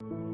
you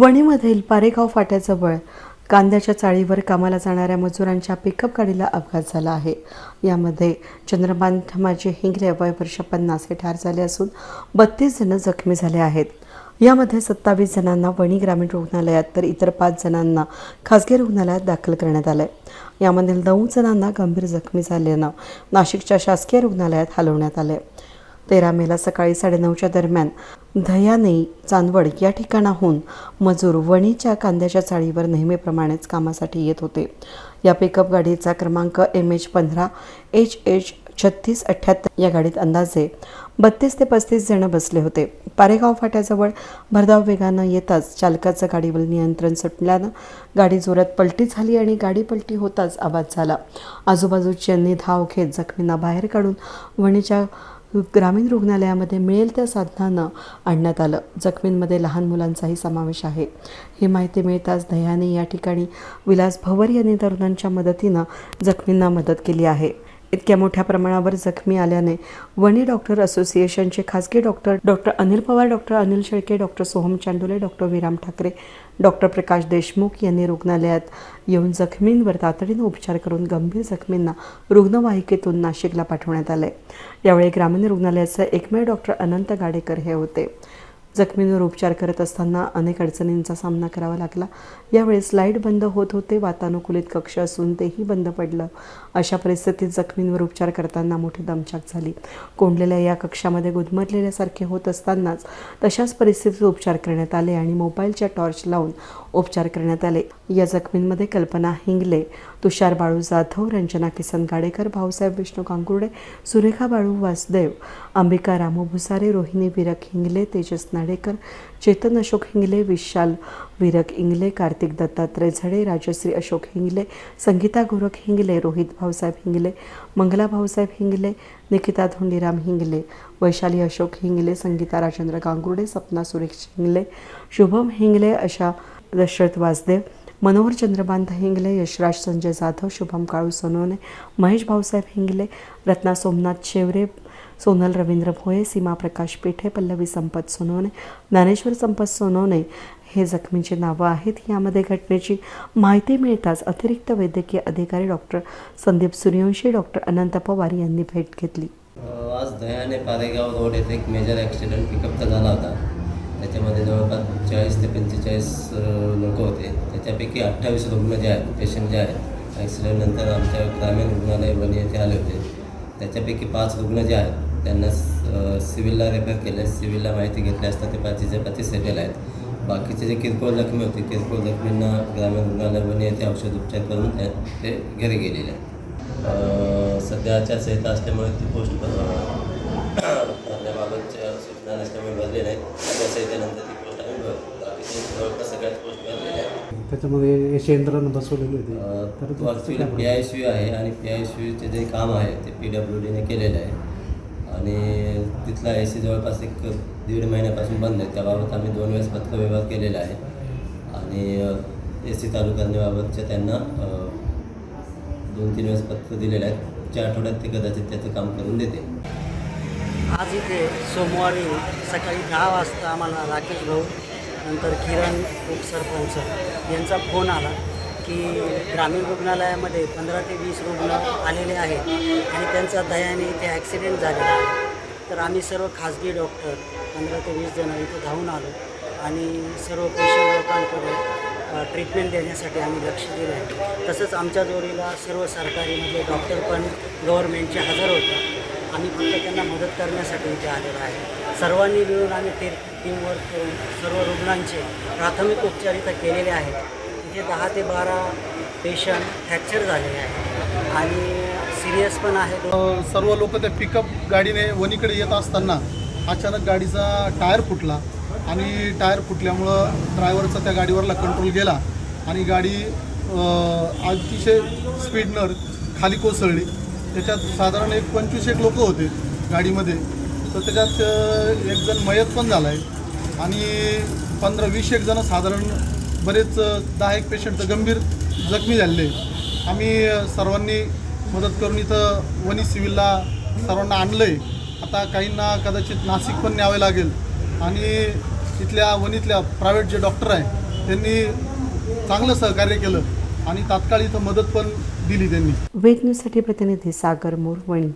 वणीमधील Paregaon फाट्याजवळ कांद्याच्या चाळीवर कामाला जाणाऱ्या मजुरांच्या पिकअप गाडीला अपघात झाला आहे. यामध्ये चंद्रकांत माझे हिंगले वय वर्ष पन्नास हे ठार झाले असून बत्तीस जण जखमी झाले आहेत. यामध्ये सत्तावीस जणांना वणी ग्रामीण रुग्णालयात तर इतर पाच जणांना खासगी रुग्णालयात दाखल करण्यात आलं आहे यामधील नऊ जणांना गंभीर जखमी झाल्यानं नाशिकच्या शासकीय रुग्णालयात हलवण्यात आले तेरा मेला सकाळी साडेनऊच्या दरम्यान धयाने चांदवड या ठिकाणाहून मजूर वणीच्या कांद्याच्या चाळीवर नेहमीप्रमाणेच कामासाठी येत होते. या पिकअप गाडीचा क्रमांक एम एच पंधरा एच एच छत्तीस अठ्ठ्याहत्तर या गाडीत अंदाजे बत्तीस ते पस्तीस जण बसले होते. पारेगाव फाट्याजवळ भरधाव वेगानं येताच चालकाचं गाडीवर नियंत्रण सुटल्यानं गाडी जोरात पलटी झाली आणि गाडी पलटी होताच आवाज झाला. आजूबाजूच्यांनी धाव घेत जखमींना बाहेर काढून वणीच्या ग्रामीण रुग्णालयामध्ये मिळेल त्या साधनानं आणण्यात आलं. जखमींमध्ये लहान मुलांचाही समावेश आहे. ही माहिती मिळताच दह्याने या ठिकाणी विलास भवर यांनी तरुणांच्या मदतीनं जखमींना मदत केली आहे. इतक्या मोठ्या प्रमाणावर जखमी आल्याने वणी डॉक्टर असोसिएशनचे खासगी doctor doctor Anil Pawar doctor Anil Shelke doctor Soham Chandole doctor Viram Thackeray doctor प्रकाश देशमुख यांनी रुग्णालयात येऊन जखमींवर तातडीनं उपचार करून गंभीर जखमींना रुग्णवाहिकेतून नाशिकला पाठवण्यात आले. यावेळी ग्रामीण रुग्णालयाचे एकमेव डॉक्टर अनंत गाडेकर हे होते. जखमींवर उपचार करत असताना अनेक अडचणींचा सामना करावा लागला. यावेळेस लाइट बंद होत होते वातानुकूलित कक्ष असून तेही बंद पडलं. अशा परिस्थितीत जखमींवर उपचार करताना मोठी दमछाक झाली. कोंडलेल्या या कक्षामध्ये गुदमरलेल्यासारखे होत असतानाच तशाच परिस्थितीत उपचार करण्यात आले आणि मोबाईलच्या टॉर्च लावून उपचार करण्यात आले. या जखमींमध्ये कल्पना हिंगले तुषार बाळू जाधव रंजना किसन गाडेकर भाऊसाहेब विष्णू कांकुर्डे सुरेखा बाळू वासदेव अंबिका रामू भुसारे रोहिणी विरक हिंगले तेजस नाडेकर चेतन अशोक हिंगले विशाल विरक इंगले कार्तिक दत्तात्रय झडे राजश्री अशोक हिंगले संगीता गोरख हिंगले रोहित भाऊसाहेब हिंगले मंगला भाऊसाहेब हिंगले निकिता धोंडीराम हिंगले वैशाली अशोक हिंगले संगीता राजेंद्र गांगुर्डे सपना सुरेश हिंगले शुभम हिंगले अशा दशरथ वासदेव मनोहर चंद्रकांत हिंगले यशराज संजय जाधव शुभम काळू सोनवणे महेश भाऊसाहेब हिंगले रत्ना सोमनाथ शेवरे सोनल रवींद्र भोये सीमा प्रकाश पेठे पल्लवी संपत सोनवणे ज्ञानेश्वर संपत सोनवणे हे जखमींची नावं आहेत. यामध्ये घटनेची माहिती मिळताच अतिरिक्त वैद्यकीय अधिकारी डॉक्टर संदीप सूर्यवंशी डॉक्टर अनंत पवार यांनी भेट घेतली. आज दह्याने पारेगाव रोड येथे एक मेजर ॲक्सिडेंट पिकअपचा झाला होता. त्याच्यामध्ये जवळपास चाळीस ते पंचेचाळीस लोक होते. त्याच्यापैकी अठ्ठावीस रुग्ण जे आहेत पेशंट जे आहेत ॲक्सिडेंटनंतर आमच्या ग्रामीण रुग्णालय बनी येथे आले होते. त्याच्यापैकी पाच रुग्ण जे आहेत त्यांना सिव्हिलला रेफर केले. सिव्हिलला माहिती घेतली असता ते पाचीचे पाची सेटल आहेत. बाकीचे जे किरकोळ जखमी होते किरकोळ जखमींना ग्रामीण रुग्णालय बनी येथे औषध उपचार करून ते घरी गेलेले आहेत. सध्याच्या संहिता असल्यामुळे ती पोस्ट भरण्याबाबतच्या सूचना नसल्यामुळे भरले नाही त्या संहितेनंतर ती पोस्ट आम्ही बाकीचे जवळपास सगळ्याच पोस्ट भरलेल्या आहेत. त्याच्यामध्ये यश यंत्रणा बसवलेली होती. तर तो ॲक्च्युली पी आय सी आहे आणि पी आय सी जे काम आहे ते पी डब्ल्यू डीने केलेलं आहे. आणि तिथला ए सी जवळपास एक दीड महिन्यापासून बंद आहे. त्याबाबत आम्ही दोन वेळेस पत्रव्यवहार केलेला आहे. आणि ए सी चालू करण्याबाबतच्या त्यांना दोन तीन वेळेस पत्र दिलेलं आहे पुढच्या आठवड्यात ते कदाचित त्याचं काम करून देते आज इथे सोमवारी सकाळी दहा वाजता आम्हाला राकेश भाऊ नंतर किरण उपसरपंच यांचा फोन आला की ग्रामीण रुग्णालयामध्ये पंधरा ते वीस रुग्ण आलेले आहेत आणि त्यांचा दयाने इथे ॲक्सिडेंट झालेला आहे. तर आम्ही सर्व खाजगी डॉक्टर पंधरा ते वीस जण इथे धावून आलो आणि सर्व पेशंट लोकांकडे ट्रीटमेंट देण्यासाठी आम्ही लक्ष दिलं आहे तसंच आमच्या जोडीला सर्व सरकारीमधले डॉक्टर पण गव्हर्मेंटचे हजर होते. आम्ही फक्त त्यांना मदत करण्यासाठी इथे आलेलो आहे. सर्वांनी मिळून आम्ही ते टीमवर्क करून सर्व रुग्णांचे प्राथमिक उपचार इथं केलेले आहेत. इथे दहा ते बारा पेशंट फ्रॅक्चर झालेले आहेत. आणि सिरियस पण आहे. सर्व लोक त्या पिकअप गाडीने वनीकडे येत असताना अचानक गाडीचा टायर फुटला आणि टायर फुटल्यामुळं ड्रायव्हरचा त्या गाडीवरला कंट्रोल गेला आणि गाडी अतिशय स्पीडनर खाली कोसळली. त्याच्यात साधारण एक पंचवीस एक लोक होते गाडीमध्ये. तर त्याच्यात एक जण मयत पण झाला आहे आणि पंधरा वीस एक जण साधारण बरेच दहा एक पेशंट तर गंभीर जखमी झालेले आहे. आम्ही सर्वांनी मदत करून इथं वनी सिव्हिलला सर्वांना आणलं आहे आता काहींना कदाचित नाशिक पण न्यावे लागेल. आणि इथल्या वनीतल्या प्रायव्हेट जे डॉक्टर आहे त्यांनी चांगलं सहकार्य केलं आणि तात्काळ इथं मदत पण दिली त्यांनी. वेद न्यूजसाठी प्रतिनिधी सागर मोरवणी.